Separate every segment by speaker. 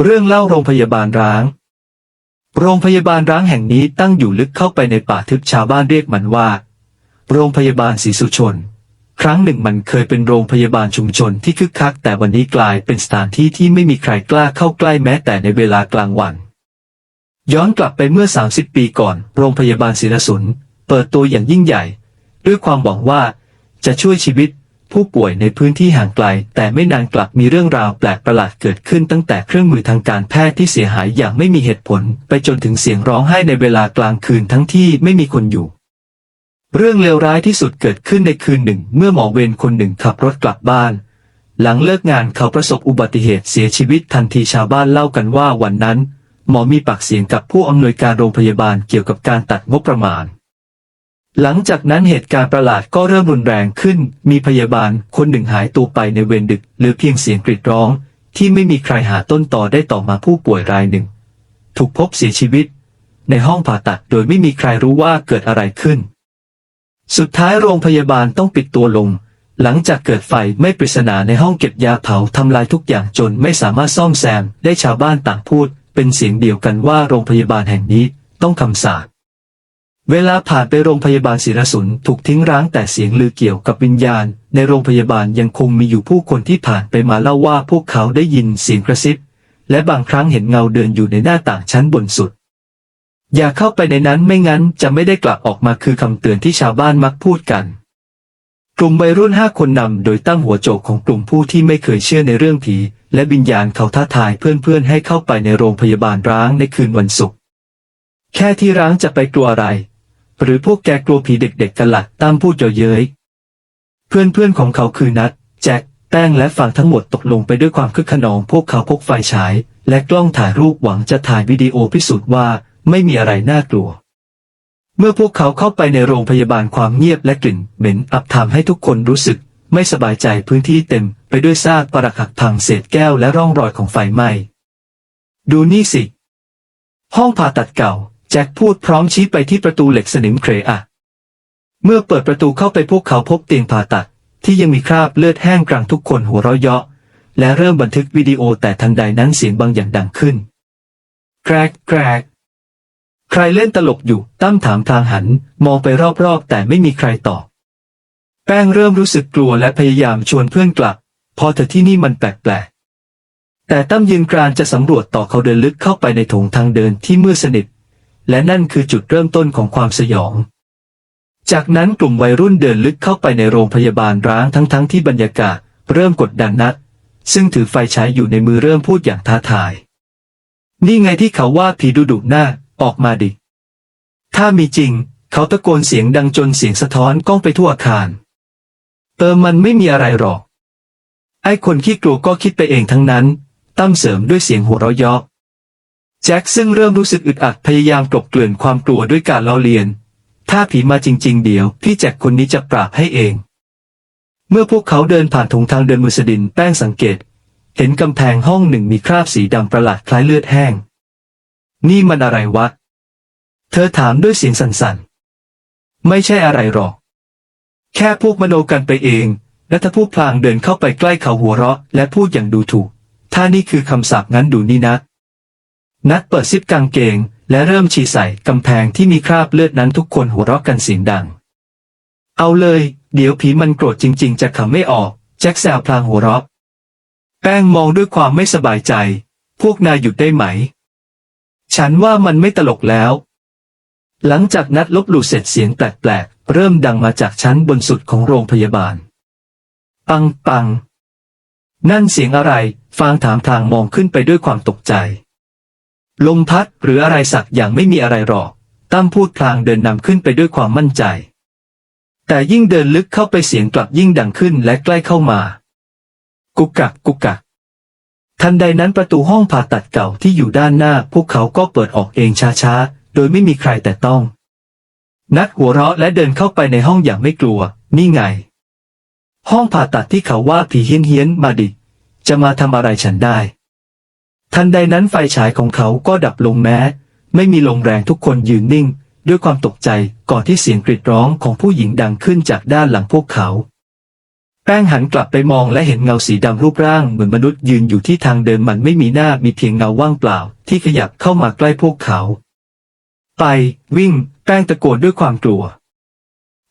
Speaker 1: เรื่องเล่าโรงพยาบาลร้าง โรงพยาบาลร้างแห่งนี้ตั้งอยู่ลึกเข้าไปในป่าทึบชาวบ้านเรียกมันว่า โรงพยาบาลศรีสุชน ครั้งหนึ่งมันเคยเป็นโรงพยาบาลชุมชนที่คึกคัก แต่วันนี้กลายเป็นสถานที่ที่ไม่มีใครกล้าเข้าใกล้แม้แต่ในเวลากลางวัน ย้อนกลับไปเมื่อ 30 ปีก่อน โรงพยาบาลศิรสุน เปิดตัวอย่างยิ่งใหญ่ ด้วยความหวังว่าจะช่วยชีวิต ผู้ป่วยในพื้นที่ห่างไกล แต่ไม่นานกลับมีเรื่องราวแปลกประหลาดเกิดขึ้นตั้งแต่เครื่องมือทางการแพทย์ที่เสียหายอย่างไม่มีเหตุผล ไปจนถึงเสียงร้องไห้ในเวลากลางคืนทั้งที่ไม่มีคนอยู่ เรื่องเลวร้ายที่สุดเกิดขึ้นในคืนหนึ่ง เมื่อหมอเวรคนหนึ่งขับรถกลับบ้าน หลังเลิกงานเขาประสบอุบัติเหตุเสียชีวิตทันทีชาวบ้านเล่ากันว่าวันนั้น หมอมีปากเสียงกับผู้อำนวยการโรงพยาบาลเกี่ยวกับการตัดงบประมาณ หลังจากนั้นเหตุการณ์ประหลาดก็เริ่มรุนแรงขึ้น มีพยาบาลคนหนึ่งหายตัวไปในเวรดึกหลือเพียงเสียงกรีดร้อง ที่ไม่มีใครหาต้นต่อได้ต่อมาผู้ป่วยรายหนึ่ง ถูกพบเสียชีวิต ในห้องผ่าตัดโดยไม่มีใครรู้ว่าเกิดอะไรขึ้น สุดท้ายโรงพยาบาลต้องปิดตัวลง หลังจากเกิดไฟไม่ปริศนาในห้องเก็บยาเผาทำลายทุกอย่างจนไม่สามารถซ่อมแซมได้ชาวบ้านต่างพูด เป็นเสียงเดียวกันว่าโรงพยาบาลแห่งนี้ต้องคำสาป เวลาผ่านไปโรงพยาบาลศิรสุนถูกทิ้งร้างแต่เสียงลือเกี่ยวกับวิญญาณ ในโรงพยาบาลยังคงมีอยู่ผู้คนที่ผ่านไปมาเล่าว่าพวกเขาได้ยินเสียงกระซิบ และบางครั้งเห็นเงาเดินอยู่ในหน้าต่างชั้นบนสุด อย่าเข้าไปในนั้นไม่งั้นจะไม่ได้กลับออกมาคือคำเตือนที่ชาวบ้านมักพูดกัน กลุ่มวัยรุ่นห้าคนนำโดยตั้งหัวโจกของกลุ่มผู้ที่ไม่เคยเชื่อในเรื่องผี และวิญญาณเขาท้าทายเพื่อนๆให้เข้าไปในโรงพยาบาลร้างในคืนวันศุกร์แค่ที่ร้างจะไปกลัวอะไร หรือพวกแกกลัวผีเด็กๆกันละ่ะตั้มพูดเยอะเย้ยเพื่อนๆของเขาคือนัดแจ็คแป้งและฝั่งทั้งหมดตกลงไปด้วยความคึกขนอง พวกเขาพกไฟฉาย และกล้องถ่ายรูปหวังจะถ่ายวิดีโอพิสูจน์ว่าไม่มีอะไรน่ากลัว เมื่อพวกเขาเข้าไปในโรงพยาบาลความเงียบและกลิ่นเหม็นอับทำให้ทุกคนรู้สึก ไม่สบายใจพื้นที่เต็ม ไปด้วยซากปรักหักพังเศษแก้วและร่องรอยของไฟไหม้ ดูนี่สิ ห้องผ่าตัดเก่า แจ็คพูดพร้อมชี้ไปที่ประตูเหล็กสนิมเครอะเมื่อเปิดประตูเข้าไปพวกเขาพบเตียงผ่าตัด ที่ยังมีคราบเลือดแห้งกลางทุกคนหัวเราะเยาะ และเริ่มบันทึกวิดีโอแต่ทันใดนั้นเสียงบางอย่างดังขึ้นแกรกแกรกใครเล่นตลกอยู่ตั้มถามทางหันมองไปรอบๆ แต่ไม่มีใครตอบ แป้งเริ่มรู้สึกกลัวและพยายามชวนเพื่อนกลับ พอเถอที่นี่มันแปลกๆแต่ตั้มยืนกรานจะสำรวจต่อเขาเดินลึกเข้าไปในถงทางเดินที่มืดสนิท และนั่นคือจุดเริ่มต้นของความสยอง จากนั้นกลุ่มวัยรุ่นเดินลึกเข้าไปในโรงพยาบาลร้างทั้งๆที่บรรยากาศเริ่มกดดันนัดซึ่งถือไฟฉายอยู่ในมือเริ่มพูดอย่างท้าทาย นี่ไงที่เขาว่าผีดุดุหน้าออกมาดิ ถ้ามีจริง เขาตะโกนเสียงดังจนเสียงสะท้อนก้องไปทั่วอาคารเติมมันไม่มีอะไรหรอก ไอ้คนขี้กลัวก็คิดไปเองทั้งนั้น ตั้มเสริมด้วยเสียงหัวเราะเยาะ จ็คซึ่งเริ่มรู้สึกอึดอัดพยายามกลบเกลื่อนความกลัวด้วยการล้อเลียน ถ้าผีมาจริง ๆ เดี๋ยว พี่แจ็คคนนี้จะปราบให้เอง เมื่อพวกเขาเดินผ่านถงทางเดินมุสดินแป้งสังเกต เห็นกำแพงห้องหนึ่งมีคราบสีดำประหลาดคล้ายเลือดแห้ง นี่มันอะไรวะ เธอถามด้วยเสียงสั่นๆ ไม่ใช่อะไรหรอก แค่พวกมโนกันไปเอง และถ้าผู้พลางเดินเข้าไปใกล้เขาหัวเราะ และพูดอย่างดูถูก ถ้านี่คือคำสาปงั้นดูนี่นะ นัดเปิดซิปกางเกง และเริ่มฉีใส่กำแพงที่มีคราบเลือดนั้นทุกคนหัวเราะกันเสียงดัง เอาเลย เดี๋ยวผีมันโกรธจริง ๆ จะขำไม่ออก แจ็คแซวพลางหัวเราะแป้งมองด้วยความไม่สบายใจ พวกนายหยุดได้ไหม ฉันว่ามันไม่ตลกแล้ว หลังจากนัดลบหลู่เสร็จเสียงแปลกๆ เริ่มดังมาจากชั้นบนสุดของโรงพยาบาล ปังปัง นั่นเสียงอะไร ฟางถามทางมองขึ้นไปด้วยความตกใจ ลมพัดหรืออะไรสักอย่างไม่มีอะไรหรอก ตั้มพูดพลางเดินนำขึ้นไปด้วยความมั่นใจ แต่ยิ่งเดินลึกเข้าไปเสียงกลับยิ่งดังขึ้นและใกล้เข้ามา กุกกักกุกกัก ทันใดนั้นประตูห้องผ่าตัดเก่าที่อยู่ด้านหน้า พวกเขาก็เปิดออกเองช้าๆ โดยไม่มีใครแต่ต้อง นัดหัวเราะและเดินเข้าไปในห้องอย่างไม่กลัว นี่ไง ห้องผ่าตัดที่เขาว่าผีเฮี้ยนเฮียนๆมาดิ จะมาทำอะไรฉันได้ ทันใดนั้นไฟฉายของเขาก็ดับลงแม้ ไม่มีลมแรงทุกคนยืนนิ่ง ด้วยความตกใจก่อนที่เสียงกรีดร้องของผู้หญิงดังขึ้นจากด้านหลังพวกเขา แป้งหันกลับไปมองและเห็นเงาสีดำรูปร่างเหมือนมนุษย์ยืนอยู่ที่ทางเดินมันไม่มีหน้ามีเพียงเงาว่างเปล่า ที่ขยับเข้ามาใกล้พวกเขา ไป วิ่ง แป้งตะโกนด้วยความกลัว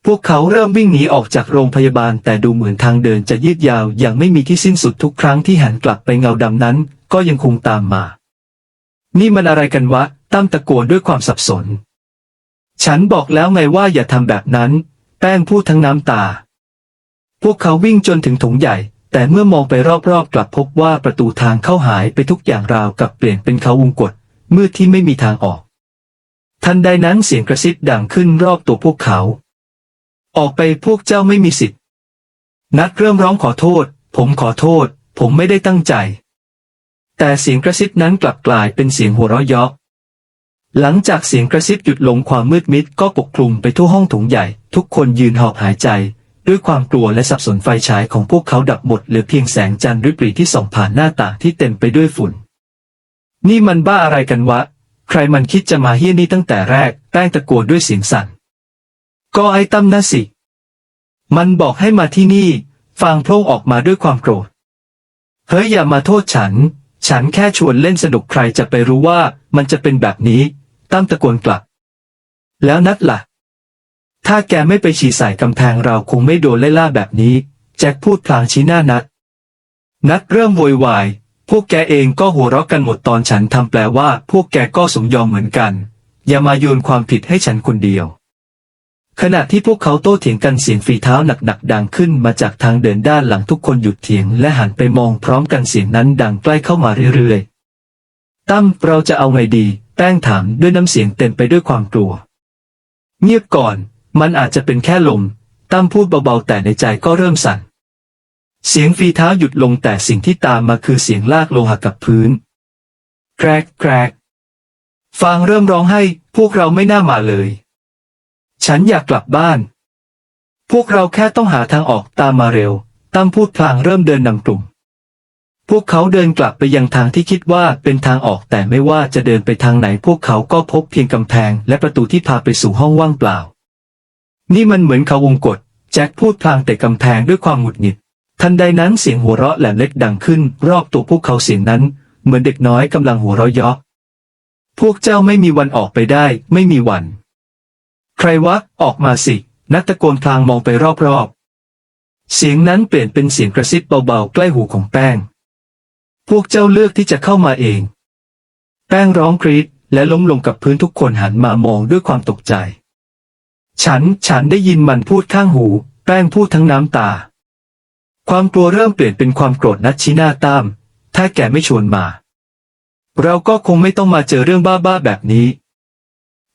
Speaker 1: พวกเขาเริ่มวิ่งหนีออกจากโรงพยาบาลแต่ดูเหมือนทางเดินจะยืดยาวอย่างไม่มีที่สิ้นสุดทุกครั้งที่หันกลับไปเงาดำนั้น ก็ยังคงตามมา นี่มันอะไรกันวะ ตั้มตะโกนด้วยความสับสน ฉันบอกแล้วไงว่าอย่าทำแบบนั้น แป้งพูดทั้งน้ำตา พวกเขาวิ่งจนถึงถงใหญ่ แต่เมื่อมองไปรอบๆ กลับพบว่าประตูทางเข้าหายไปทุกอย่างราวกับเปลี่ยนเป็นเขาวงกฏมืดที่ไม่มีทางออก ทันใดนั้นเสียงกระซิบดังขึ้นรอบตัวพวกเขา ออกไปพวกเจ้าไม่มีสิทธิ์ นัดเริ่มร้องขอโทษ ผมขอโทษ ผมไม่ได้ตั้งใจ แต่เสียงกระซิบนั้นกลับกลายเป็นเสียงหัวเราะเยาะหลังจากเสียงกระซิบหยุดลงความมืดมิดก็ปกคลุมไปทั่วห้องถงใหญ่ ทุกคนยืนหอบหายใจ ด้วยความกลัวและสับสนไฟฉายของพวกเขาดับหมดเหลือเพียงแสงจันทร์ริบหรี่ที่ส่องผ่านหน้าต่างที่เต็มไปด้วยฝุ่น นี่มันบ้าอะไรกันวะ ใครมันคิดจะมาเฮี้ยนี่ตั้งแต่แรกแป้งตะโกนด้วยเสียงสั่น ก็ไอ้ตั้มนะสิ มันบอกให้มาที่นี่ ฟางโพล่งออกมาด้วยความโกรธ เฮ้ยอย่ามาโทษฉัน ฉันแค่ชวนเล่นสนุกใครจะไปรู้ว่ามันจะเป็นแบบนี้ ตั้มตะโกนกลับ แล้วนัดล่ะ ถ้าแกไม่ไปฉี่ใส่กำแพงเราคงไม่โดนไล่ล่าแบบนี้ แจ็คพูดพลางชี้หน้านัด นัดเริ่มโวยวาย พวกแกเองก็หัวเราะกันหมดตอนฉันทำแปลว่า พวกแกก็สมยอมเหมือนกัน อย่ามาโยนความผิดให้ฉันคนเดียว ขณะที่พวกเขาโต้เถียงกันเสียงฝีเท้าหนักๆดังขึ้นมาจากทางเดินด้านหลังทุกคนหยุดเถียงและหันไปมองพร้อมกันเสียงนั้นดังใกล้เข้ามาเรื่อยๆ ตั้มเราจะเอาไงดี แป้งถามด้วยน้ำเสียงเต็มไปด้วยความกลัว เงียบก่อน มันอาจจะเป็นแค่ลม ตั้มพูดเบาๆแต่ในใจก็เริ่มสั่น เสียงฝีเท้าหยุดลงแต่สิ่งที่ตามมาคือเสียงลากโลหะกับพื้น แกรกแกรกฟางเริ่มร้องให้พวกเราไม่น่ามาเลย ฉันอยากกลับบ้าน พวกเราแค่ต้องหาทางออกตามมาเร็ว ตั้มพูดพลางเริ่มเดินนำกลุ่ม พวกเขาเดินกลับไปยังทางที่คิดว่าเป็นทางออกแต่ไม่ว่าจะเดินไปทางไหนพวกเขาก็พบเพียงกำแพงและประตูที่พาไปสู่ห้องว่างเปล่า นี่มันเหมือนเขาวงกฏแจ็คพูดพลางแต่กำแพงด้วยความหงุดหงิด ทันใดนั้นเสียงหัวเราะแหลมเล็กดังขึ้น รอบตัวพวกเขาเสียงนั้น เหมือนเด็กน้อยกำลังหัวเราะเยาะพวกเจ้าไม่มีวันออกไปได้ ไม่มีวัน ใครวะ ออกมาสิ นักตะโกนพลางมองไปรอบๆ เสียงนั้นเปลี่ยนเป็นเสียงกระซิบเบาๆ ใกล้หูของแป้ง พวกเจ้าเลือกที่จะเข้ามาเอง แป้งร้องกรีดและล้มลงกับพื้นทุกคนหันมามองด้วยความตกใจ ฉัน ฉันได้ยินมันพูดข้างหู แป้งพูดทั้งน้ำตา ความกลัวเริ่มเปลี่ยนเป็นความโกรธนัดชี้หน้าตาม ถ้าแกไม่ชวนมา เราก็คงไม่ต้องมาเจอเรื่องบ้าๆแบบนี้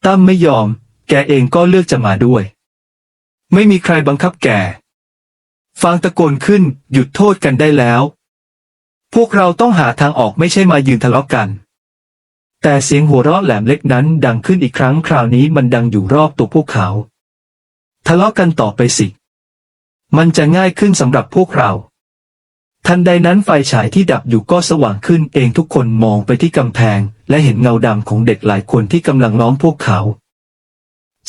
Speaker 1: ตั้มไม่ยอม แกเองก็เลือกจะมาด้วย ไม่มีใครบังคับแก ฟางตะโกนขึ้น หยุดโทษกันได้แล้ว พวกเราต้องหาทางออกไม่ใช่มายืนทะเลาะกัน แต่เสียงหัวเราะแหลมเล็กนั้นดังขึ้นอีกครั้งคราวนี้มันดังอยู่รอบตัวพวกเขา ทะเลาะกันต่อไปสิ มันจะง่ายขึ้นสำหรับพวกเราทันใดนั้นไฟฉายที่ดับอยู่ก็สว่างขึ้นเองทุกคนมองไปที่กำแพง และเห็นเงาดำของเด็กหลายคนที่กำลังล้อมพวกเขา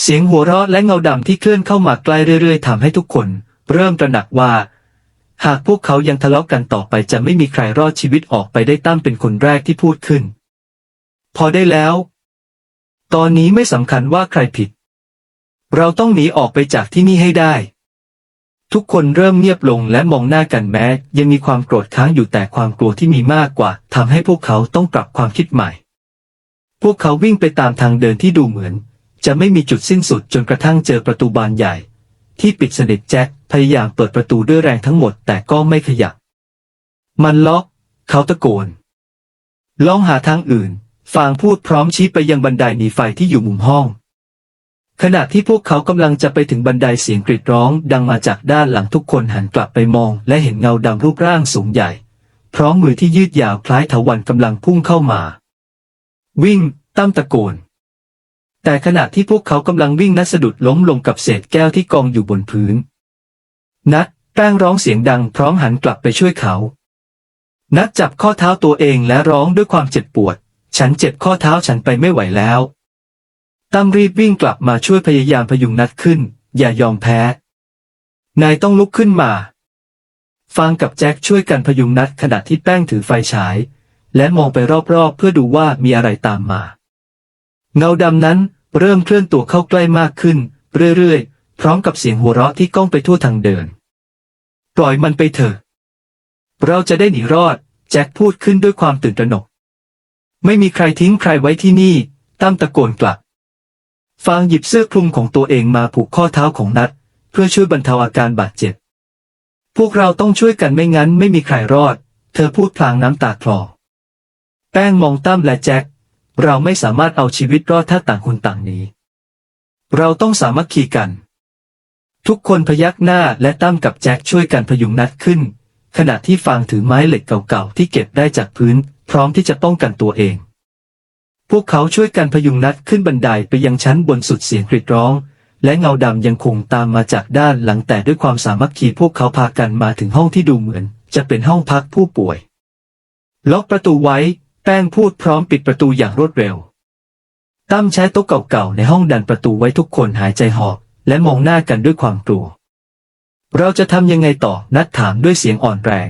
Speaker 1: เสียงหัวเราะและเงาดำที่เคลื่อนเข้ามาใกล้เรื่อยๆทำให้ทุกคน เริ่มตระหนักว่า หากพวกเขายังทะเลาะกันต่อไปจะไม่มีใครรอดชีวิตออกไปได้ตั้มเป็นคนแรกที่พูดขึ้น พอได้แล้ว ตอนนี้ไม่สำคัญว่าใครผิด เราต้องหนีออกไปจากที่นี่ให้ได้ ทุกคนเริ่มเงียบลงและมองหน้ากันแม้ ยังมีความโกรธค้างอยู่แต่ความกลัวที่มีมากกว่าทำให้พวกเขาต้องปรับความคิดใหม่ พวกเขาวิ่งไปตามทางเดินที่ดูเหมือน จะไม่มีจุดสิ้นสุดจนกระทั่งเจอประตูบานใหญ่ ที่ปิดสนิทแจ็คพยายามเปิดประตูด้วยแรงทั้งหมดแต่ก็ไม่ขยับ มันล็อก เขาตะโกนลองหาทางอื่น ฟางพูดพร้อมชี้ไปยังบันไดหนีไฟที่อยู่มุมห้อง ขณะที่พวกเขากำลังจะไปถึงบันไดเสียงกรีดร้องดังมาจากด้านหลังทุกคนหันกลับไปมอง และเห็นเงาดำรูปร่างสูงใหญ่ พร้อมมือที่ยืดยาวคล้ายเถาวัลย์กำลังพุ่งเข้ามา วิ่งตั้มตะโกน แต่ขณะที่พวกเขากำลังวิ่งนัดสะดุดล้มลงกับเศษแก้วที่กองอยู่บนพื้น นัดแป้งร้องเสียงดังพร้อมหันกลับไปช่วยเขา นัดจับข้อเท้าตัวเองและร้องด้วยความเจ็บปวด ฉันเจ็บข้อเท้าฉันไปไม่ไหวแล้วตั้มรีบวิ่งกลับมาช่วยพยายามพยุงนัดขึ้น อย่ายอมแพ้ นายต้องลุกขึ้นมาฟางกับแจ็คช่วยกันพยุงนัดขณะที่แป้งถือไฟฉาย และมองไปรอบๆ เพื่อดูว่ามีอะไรตามมา เงาดำนั้น เริ่มเคลื่อนตัวเข้าใกล้มากขึ้น เรื่อยๆ พร้อมกับเสียงหัวเราะที่ก้องไปทั่วทางเดิน ปล่อยมันไปเถอะ เราจะได้หนีรอด แจ็คพูดขึ้นด้วยความตื่นตระหนก ไม่มีใครทิ้งใครไว้ที่นี่ ตั้มตะโกนกลับ ฟางหยิบเสื้อคลุมของตัวเองมาผูกข้อเท้าของนัด เพื่อช่วยบรรเทาอาการบาดเจ็บ พวกเราต้องช่วยกันไม่งั้นไม่มีใครรอด เธอพูดพลางน้ำตาคลอ แป้งมองตั้มและแจ็ค เราไม่สามารถเอาชีวิตรอดถ้าต่างคนต่างหนีเราต้องสามัคคีกัน ทุกคนพยักหน้าและตั้มกับแจ็คช่วยกันพยุงนัดขึ้น ขณะที่ฟางถือไม้เหล็กเก่าๆที่เก็บได้จากพื้น พร้อมที่จะป้องกันตัวเอง พวกเขาช่วยกันพยุงนัดขึ้นบันไดไปยังชั้นบนสุดเสียงกรีดร้อง และเงาดำยังคงตามมาจากด้านหลังแต่ด้วยความสามัคคีพวกเขาพากันมาถึงห้องที่ดูเหมือน จะเป็นห้องพักผู้ป่วย ล็อกประตูไว้ แป้งพูดพร้อมปิดประตูอย่างรวดเร็ว ตั้มใช้โต๊ะเก่าๆในห้องดันประตูไว้ทุกคนหายใจหอบและมองหน้ากันด้วยความกลัว เราจะทำยังไงต่อนัดถามด้วยเสียงอ่อนแรง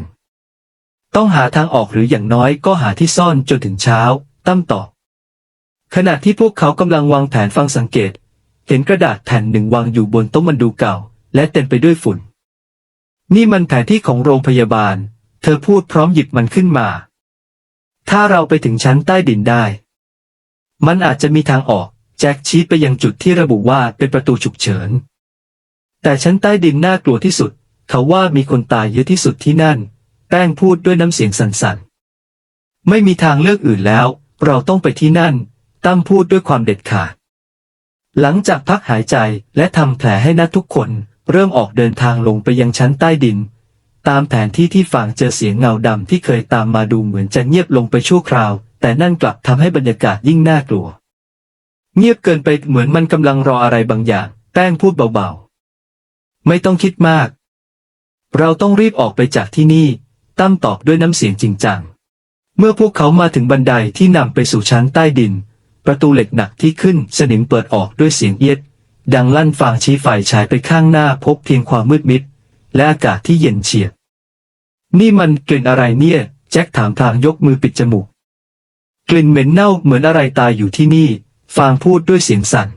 Speaker 1: ต้องหาทางออกหรืออย่างน้อยก็หาที่ซ่อนจนถึงเช้า ตั้มตอบ ขณะที่พวกเขากำลังวางแผนฟังสังเกต เห็นกระดาษแผ่นหนึ่งวางอยู่บนโต๊ะมันดูเก่า และเต็มไปด้วยฝุ่น นี่มันแผนที่ของโรงพยาบาล เธอพูดพร้อมหยิบมันขึ้นมา ถ้าเราไปถึงชั้นใต้ดินได้ มันอาจจะมีทางออก แจ็คชี้ไปยังจุดที่ระบุว่าเป็นประตูฉุกเฉิน แต่ชั้นใต้ดินน่ากลัวที่สุด เขาว่ามีคนตายเยอะที่สุดที่นั่น แป้งพูดด้วยน้ำเสียงสั่นๆ ไม่มีทางเลือกอื่นแล้ว เราต้องไปที่นั่น ตั้มพูดด้วยความเด็ดขาด หลังจากพักหายใจและทำแผลให้นัดทุกคน เริ่มออกเดินทางลงไปยังชั้นใต้ดิน ตามแผนที่ที่ฝังเจอเสียงเงาดำที่เคยตามมาดูเหมือนจะเงียบลงไปชั่วคราว แต่นั่นกลับทำให้บรรยากาศยิ่งน่ากลัว เงียบเกินไปเหมือนมันกำลังรออะไรบางอย่าง แป้งพูดเบาๆ ไม่ต้องคิดมาก เราต้องรีบออกไปจากที่นี่ ตั้มตอบด้วยน้ำเสียงจริงจัง เมื่อพวกเขามาถึงบันไดที่นำไปสู่ชั้นใต้ดิน ประตูเหล็กหนักที่ขึ้นสนิมเปิดออกด้วยเสียงเอียด ดังลั่นฟางชี้ไฟฉายไปข้างหน้าพบเพียงความมืดมิด และอากาศที่เย็นเฉียบ นี่มันกลิ่นอะไรเนี่ย แจ็คถามพลางยกมือปิดจมูก กลิ่นเหม็นเน่าเหมือนอะไรตายอยู่ที่นี่ ฟางพูดด้วยเสียงสั่น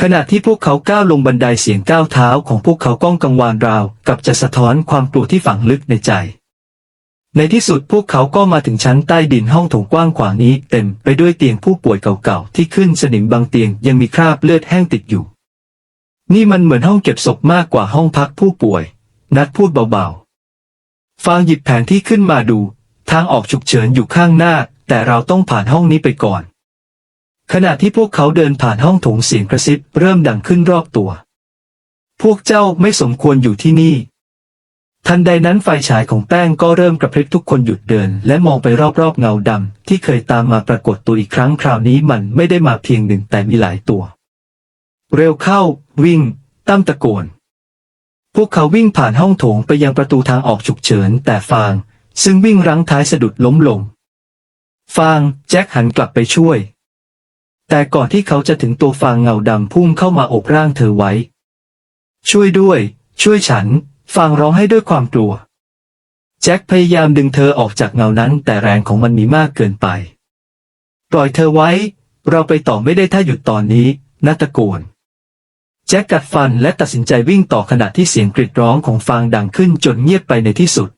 Speaker 1: ขณะที่พวกเขาก้าวลงบันไดเสียงก้าวเท้าของพวกเขาก้องกังวานราว กับจะสะท้อนความกลัวที่ฝังลึกในใจในที่สุดพวกเขาก็มาถึงชั้นใต้ดินห้องโถงกว้างขวางนี้เต็มไปด้วยเตียงผู้ป่วยเก่าๆ ที่ขึ้นสนิมบางเตียงยังมีคราบเลือดแห้งติดอยู่ นี่มันเหมือนห้องเก็บศพมากกว่าห้องพักผู้ป่วย นัดพูดเบาๆ ฟางหยิบแผนที่ขึ้นมาดู ทางออกฉุกเฉินอยู่ข้างหน้า แต่เราต้องผ่านห้องนี้ไปก่อน ขณะที่พวกเขาเดินผ่านห้องโถงเสียงกระซิบเริ่มดังขึ้นรอบตัว พวกเจ้าไม่สมควรอยู่ที่นี่ ทันใดนั้นไฟฉายของแป้งก็เริ่มกระพริบทุกคนหยุดเดิน และมองไปรอบๆเงาดำที่เคยตามมาปรากฏตัวอีกครั้งคราวนี้มันไม่ได้มาเพียงหนึ่งแต่มีหลายตัว เร็วเข้า วิ่ง ตั้มตะโกน พวกเขาวิ่งผ่านห้องโถงไปยังประตูทางออกฉุกเฉิน แต่ฟาง ซึ่งวิ่งรั้งท้ายสะดุดล้มลง ฟาง แจ็คหันกลับไปช่วย แต่ก่อนที่เขาจะถึงตัวฟางเงาดำพุ่งเข้ามาโอบร่างเธอไว้ ช่วยด้วย ช่วยฉัน ฟางร้องให้ด้วยความกลัว แจ็คพยายามดึงเธอออกจากเงานั้น แต่แรงของมันมีมากเกินไป ปล่อยเธอไว้ เราไปต่อไม่ได้ถ้าหยุดตอนนี้นาตะโกน แจ็คกัดฟันและตัดสินใจวิ่งต่อขณะที่เสียงกรีดร้องของฟางดังขึ้นจนเงียบไปในที่สุด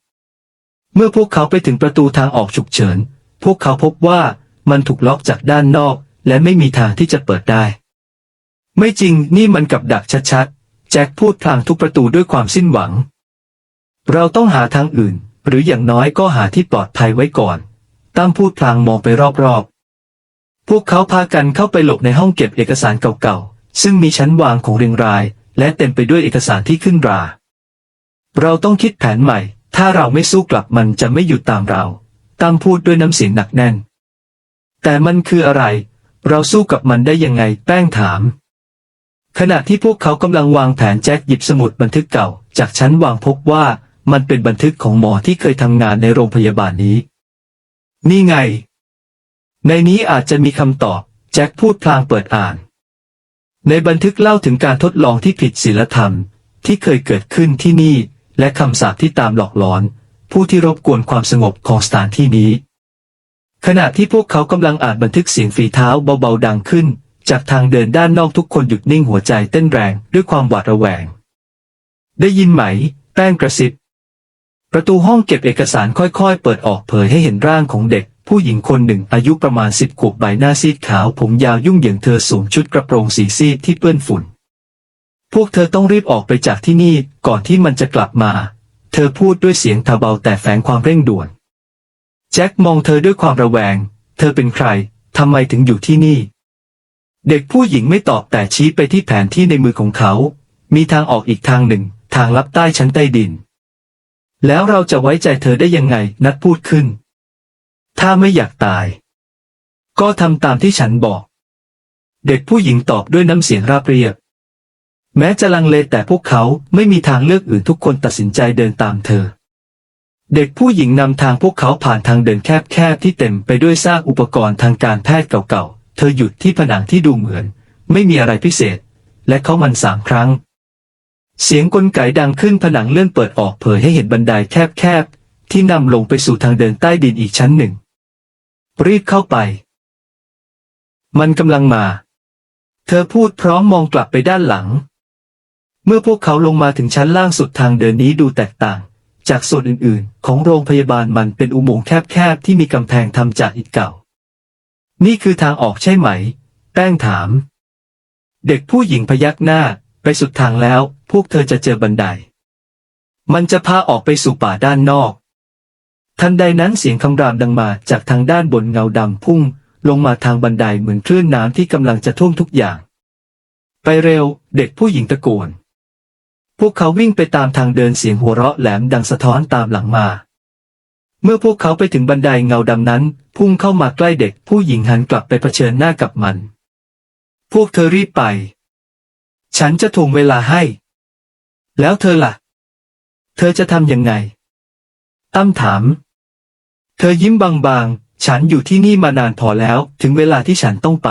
Speaker 1: เมื่อพวกเขาไปถึงประตูทางออกฉุกเฉิน พวกเขาพบว่ามันถูกล็อกจากด้านนอก และไม่มีทางที่จะเปิดได้ ไม่จริงนี่มันกับดักชัดๆ แจ็คพูดพลางทุกประตูด้วยความสิ้นหวัง เราต้องหาทางอื่น หรืออย่างน้อยก็หาที่ปลอดภัยไว้ก่อน ตั้มพูดพลางมองไปรอบๆ พวกเขาพากันเข้าไปหลบในห้องเก็บเอกสารเก่าๆ ซึ่งมีชั้นวางของเรียงราย และเต็มไปด้วยเอกสารที่ขึ้นรา เราต้องคิดแผนใหม่ ถ้าเราไม่สู้กลับมันจะไม่หยุดตามเราตั้มพูดด้วยน้ำเสียงหนักแน่น แต่มันคืออะไร เราสู้กับมันได้ยังไงแป้งถาม ขณะที่พวกเขากำลังวางแผนแจ็คหยิบสมุดบันทึกเก่า จากชั้นวางพบว่ามันเป็นบันทึกของหมอที่เคยทำงานในโรงพยาบาลนี้ นี่ไง ในนี้อาจจะมีคำตอบ แจ็คพูดพลางเปิดอ่าน ในบันทึกเล่าถึงการทดลองที่ผิดศีลธรรม ที่เคยเกิดขึ้นที่นี่ และคำสาปที่ตามหลอกหลอน ผู้ที่รบกวนความสงบของสถานที่นี้ ขณะที่พวกเขากำลังอ่านบันทึกเสียงฝีเท้าเบาๆดังขึ้น จากทางเดินด้านนอกทุกคนหยุดนิ่งหัวใจเต้นแรงด้วยความหวาดระแวง ได้ยินไหม แป้งกระซิบประตูห้องเก็บเอกสารค่อยๆ เปิดออกเผยให้เห็นร่างของเด็ก ผู้หญิงคนหนึ่งอายุประมาณสิบขวบใบหน้าซีดขาวผมยาวยุ่งเหยิงเธอสวมชุดกระโปรงสีซีดที่เปื้อนฝุ่น พวกเธอต้องรีบออกไปจากที่นี่ก่อนที่มันจะกลับมา เธอพูดด้วยเสียงทาเบาแต่แฝงความเร่งด่วน แจ็คมองเธอด้วยความระแวง เธอเป็นใครทำไมถึงอยู่ที่นี่ เด็กผู้หญิงไม่ตอบแต่ชี้ไปที่แผนที่ในมือของเขา มีทางออกอีกทางหนึ่ง ทางลับใต้ชั้นใต้ดิน แล้วเราจะไว้ใจเธอได้ยังไงนัดพูดขึ้น ถ้าไม่อยากตาย ก็ทำตามที่ฉันบอก เด็กผู้หญิงตอบด้วยน้ำเสียงราบเรียบ แม้จะลังเลแต่พวกเขาไม่มีทางเลือกอื่นทุกคนตัดสินใจเดินตามเธอ เด็กผู้หญิงนำทางพวกเขาผ่านทางเดินแคบๆที่เต็มไปด้วยซากอุปกรณ์ทางการแพทย์เก่าๆ เธอหยุดที่ผนังที่ดูเหมือน ไม่มีอะไรพิเศษ และเขามันสามครั้ง เสียงกลไกดังขึ้นผนังเลื่อนเปิดออกเผยให้เห็นบันไดแคบๆที่นำลงไปสู่ทางเดินใต้ดินอีกชั้นหนึ่ง รีบเข้าไป มันกำลังมา เธอพูดพร้อมมองกลับไปด้านหลัง เมื่อพวกเขาลงมาถึงชั้นล่างสุดทางเดินนี้ดูแตกต่าง จากส่วนอื่นๆ ของโรงพยาบาลมันเป็นอุโมงค์แคบๆที่มีกำแพงทำจากอิฐเก่า นี่คือทางออกใช่ไหม แป้งถาม เด็กผู้หญิงพยักหน้าไปสุดทางแล้ว พวกเธอจะเจอบันได มันจะพาออกไปสู่ป่าด้านนอก ทันใดนั้นเสียงคำรามดังมาจากทางด้านบนเงาดำพุ่ง ลงมาทางบันไดเหมือนคลื่นน้ำที่กำลังจะท่วมทุกอย่าง ไปเร็ว เด็กผู้หญิงตะโกน พวกเขาวิ่งไปตามทางเดินเสียงหัวเราะแหลมดังสะท้อนตามหลังมา เมื่อพวกเขาไปถึงบันไดเงาดำนั้น พุ่งเข้ามาใกล้เด็กผู้หญิงหันกลับไปเผชิญหน้ากับมัน พวกเธอรีบไป ฉันจะถ่วงเวลาให้ แล้วเธอล่ะ เธอจะทำยังไงตั้มถาม เธอยิ้มบางๆ ฉันอยู่ที่นี่มานานพอแล้ว ถึงเวลาที่ฉันต้องไป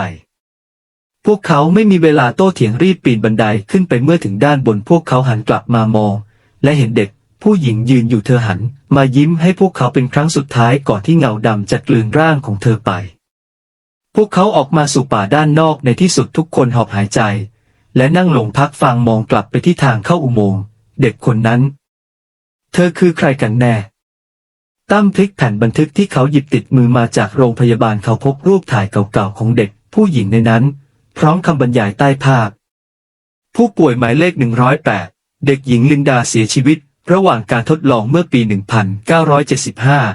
Speaker 1: พวกเขาไม่มีเวลาโต้เถียงรีบปีนบันไดขึ้นไปเมื่อถึงด้านบนพวกเขาหันกลับมามอง และเห็นเด็ก ผู้หญิงยืนอยู่เธอหัน มายิ้มให้พวกเขาเป็นครั้งสุดท้ายก่อนที่เงาดำจะกลืนร่างของเธอไป พวกเขาออกมาสู่ป่าด้านนอกในที่สุดทุกคนหอบหายใจ และนั่งหลงพักฟังมองกลับไปที่ทางเข้าอุโมงค์เด็กคนนั้น เธอคือใครกันแน่ ตั้มพลิกแผ่นบันทึกที่เขาหยิบติดมือมาจากโรงพยาบาลเขาพบรูปถ่ายเก่าๆของเด็ก ผู้หญิงในนั้น พร้อมคำบรรยายใต้ภาพ ผู้ป่วยหมายเลข 108 เด็กหญิงลินดาเสียชีวิต ระหว่างการทดลองเมื่อปี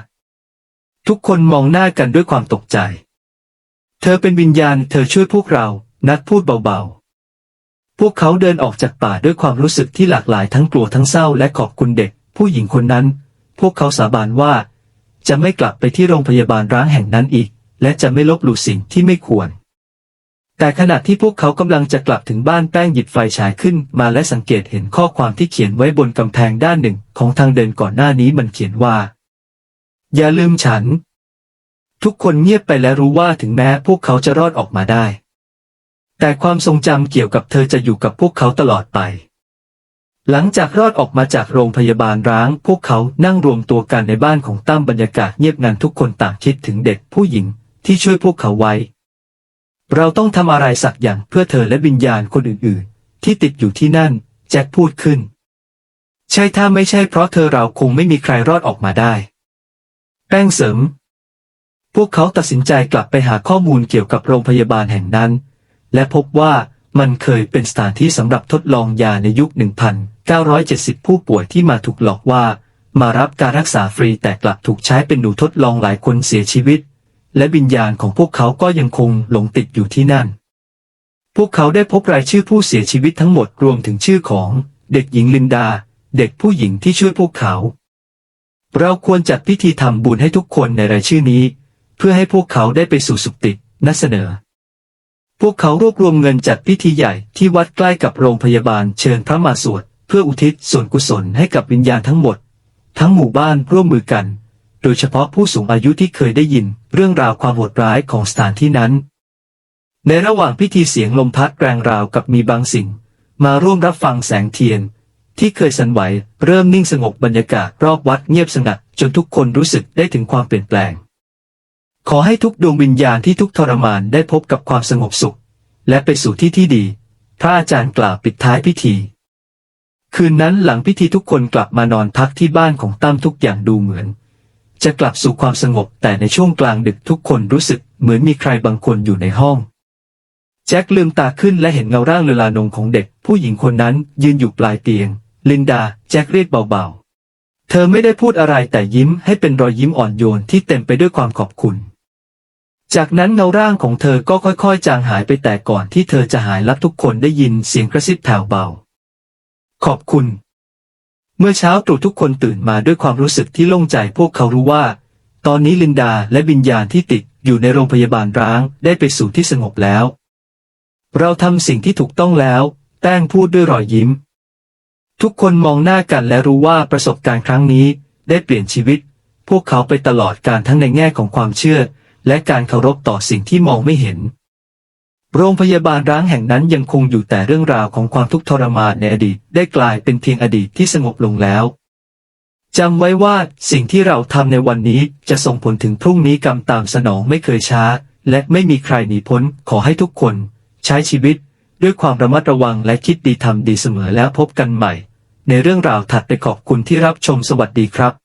Speaker 1: 1975 ทุกคนมองหน้ากันด้วยความตกใจ เธอเป็นวิญญาณเธอช่วยพวกเรา นัดพูดเบาๆ พวกเขาเดินออกจากป่าด้วยความรู้สึกที่หลากหลายทั้งกลัวทั้งเศร้าและขอบคุณเด็ก ผู้หญิงคนนั้น พวกเขาสาบานว่า จะไม่กลับไปที่โรงพยาบาลร้างแห่งนั้นอีก และจะไม่ลบหลู่สิ่งที่ไม่ควร แต่ขณะที่พวกเขากำลังจะกลับถึงบ้านแป้งหยิบไฟฉายขึ้นมาและสังเกตเห็นข้อความที่เขียนไว้บนกำแพงด้านหนึ่งของทางเดินก่อนหน้านี้มันเขียนว่า อย่าลืมฉัน ทุกคนเงียบไปและรู้ว่าถึงแม้พวกเขาจะรอดออกมาได้ แต่ความทรงจำเกี่ยวกับเธอจะอยู่กับพวกเขาตลอดไป หลังจากรอดออกมาจากโรงพยาบาลร้าง พวกเขานั่งรวมตัวกันในบ้านของตั้มบรรยากาศเงียบงันทุกคนต่างคิดถึงเด็กผู้หญิงที่ช่วยพวกเขาไว้ เราต้องทำอะไรสักอย่างเพื่อเธอและวิญญาณคนอื่นๆ ที่ติดอยู่ที่นั่น แจ็คพูดขึ้น ใช่ถ้าไม่ใช่เพราะเธอเราคงไม่มีใครรอดออกมาได้ แป้งเสริม พวกเขาตัดสินใจกลับไปหาข้อมูลเกี่ยวกับโรงพยาบาลแห่งนั้น และพบว่ามันเคยเป็นสถานที่สำหรับทดลองยาในยุค 970 ผู้ป่วยที่มาถูกหลอกว่า มารับการรักษาฟรีแต่กลับถูกใช้เป็นหนูทดลองหลายคนเสียชีวิต และวิญญาณของพวกเขาก็ยังคงหลงติดอยู่ที่นั่น พวกเขาได้พบรายชื่อผู้เสียชีวิตทั้งหมดรวมถึงชื่อของ เด็กหญิงลินดา เด็กผู้หญิงที่ช่วยพวกเขา เราควรจัดพิธีทำบุญให้ทุกคนในรายชื่อนี้ เพื่อให้พวกเขาได้ไปสู่สุคตินัเสนอพวกเขารวบรวมเงินจัดพิธีใหญ่ที่วัดใกล้กับโรงพยาบาลเชิญพระมาสวด พื่ออุทิศส่วนกุศลให้กับวิญญาณทั้งหมด ทั้งหมู่บ้านร่วมมือกัน โดยเฉพาะผู้สูงอายุที่เคยได้ยินเรื่องราวความโหดร้ายของสถานที่นั้น ในระหว่างพิธีเสียงลมพัดแรงราวกับมีบางสิ่ง มาร่วมรับฟังแสงเทียน ที่เคยสั่นไหวเริ่มนิ่งสงบบรรยากาศรอบวัดเงียบสงัดจนทุกคนรู้สึกได้ถึงความเปลี่ยนแปลง ขอให้ทุกดวงวิญญาณที่ทุกทรมานได้พบกับความสงบสุข และไปสู่ที่ที่ดี พระอาจารย์กล่าวปิดท้ายพิธี คืนนั้นหลังพิธีทุกคนกลับมานอนพักที่บ้านของตั้มทุกอย่างดูเหมือน จะกลับสู่ความสงบแต่ในช่วงกลางดึกทุกคนรู้สึกเหมือนมีใครบางคนอยู่ในห้อง แจ็คลืมตาขึ้นและเห็นเงาร่างเลลานงของเด็ก ผู้หญิงคนนั้นยืนอยู่ปลายเตียง ลินดา แจ็คเรียกเบาๆ เธอไม่ได้พูดอะไรแต่ยิ้มให้เป็นรอยยิ้มอ่อนโยนที่เต็มไปด้วยความขอบคุณ จากนั้นเงาร่างของเธอก็ค่อยๆ จางหายไปแต่ก่อนที่เธอจะหายลับทุกคนได้ยินเสียงกระซิบแผ่วเบา ขอบคุณ เมื่อเช้าตรู่ทุกคนตื่นมาด้วยความรู้สึกที่โล่งใจพวกเขารู้ว่า ตอนนี้ลินดาและวิญญาณที่ติดอยู่ในโรงพยาบาลร้างได้ไปสู่ที่สงบแล้ว เราทำสิ่งที่ถูกต้องแล้วแป้งพูดด้วยรอยยิ้ม ทุกคนมองหน้ากันและรู้ว่าประสบการณ์ครั้งนี้ได้เปลี่ยนชีวิต พวกเขาไปตลอดการทั้งในแง่ของความเชื่อ และการเคารพต่อสิ่งที่มองไม่เห็น โรงพยาบาลร้างแห่งนั้นยังคงอยู่แต่เรื่องราวของความทุกข์ทรมานในอดีตได้กลายเป็นเพียงอดีตที่สงบลงแล้วจำไว้ว่าสิ่งที่เราทำในวันนี้จะส่งผลถึงพรุ่งนี้กรรมตามสนองไม่เคยช้า และไม่มีใครหนีพ้นขอให้ทุกคน ใช้ชีวิต ด้วยความระมัดระวังและคิดดีทำดีเสมอแล้วพบกันใหม่ ในเรื่องราวถัดไปขอบคุณที่รับชมสวัสดีครับ